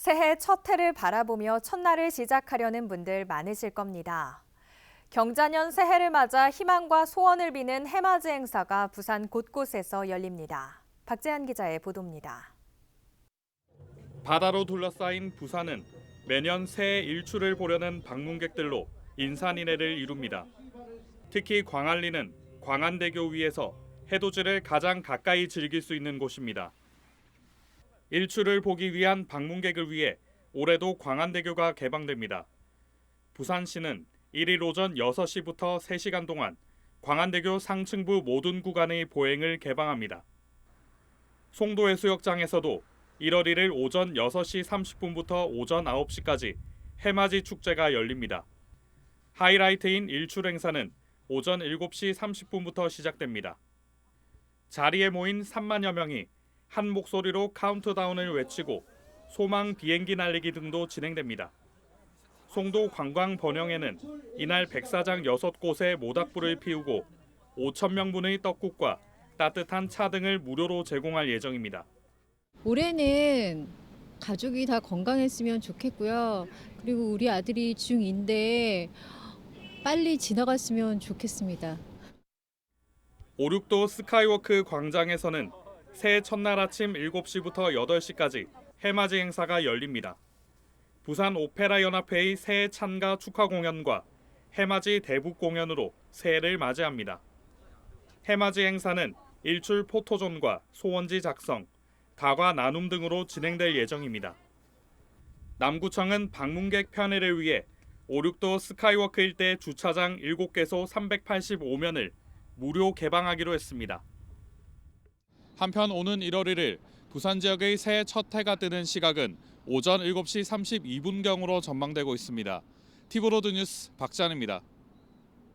새해 첫 해를 바라보며 첫날을 시작하려는 분들 많으실 겁니다. 경자년 새해를 맞아 희망과 소원을 비는 해맞이 행사가 부산 곳곳에서 열립니다. 박재한 기자의 보도입니다. 바다로 둘러싸인 부산은 매년 새해 일출을 보려는 방문객들로 인산인해를 이룹니다. 특히 광안리는 광안대교 위에서 해돋이를 가장 가까이 즐길 수 있는 곳입니다. 일출을 보기 위한 방문객을 위해 올해도 광안대교가 개방됩니다. 부산시는 1일 오전 6시부터 3시간 동안 광안대교 상층부 모든 구간의 보행을 개방합니다. 송도해 수욕장에서도 1월 1일 오전 6시 30분부터 오전 9시까지 해맞이 축제가 열립니다. 하이라이트인 일출 행사는 오전 7시 30분부터 시작됩니다. 자리에 모인 3만여 명이 한 목소리로 카운트다운을 외치고 소망 비행기 날리기 등도 진행됩니다. 송도 관광 번영에는 이날 백사장 6곳에 모닥불을 피우고 5천 명분의 떡국과 따뜻한 차 등을 무료로 제공할 예정입니다. 올해는 가족이 다 건강했으면 좋겠고요. 그리고 우리 아들이 중2인데 빨리 지나갔으면 좋겠습니다. 오륙도 스카이워크 광장에서는 새해 첫날 아침 7시부터 8시까지 해맞이 행사가 열립니다. 부산 오페라 연합회의 새해 찬가 축하 공연과 해맞이 대북 공연으로 새해를 맞이합니다. 해맞이 행사는 일출 포토존과 소원지 작성, 가과 나눔 등으로 진행될 예정입니다. 남구청은 방문객 편의를 위해 오륙도 스카이워크 일대 주차장 7개소 385면을 무료 개방하기로 했습니다. 한편 오는 1월 1일 부산 지역의 새해 첫 해가 뜨는 시각은 오전 7시 32분경으로 전망되고 있습니다. 티브로드 뉴스 박찬입니다.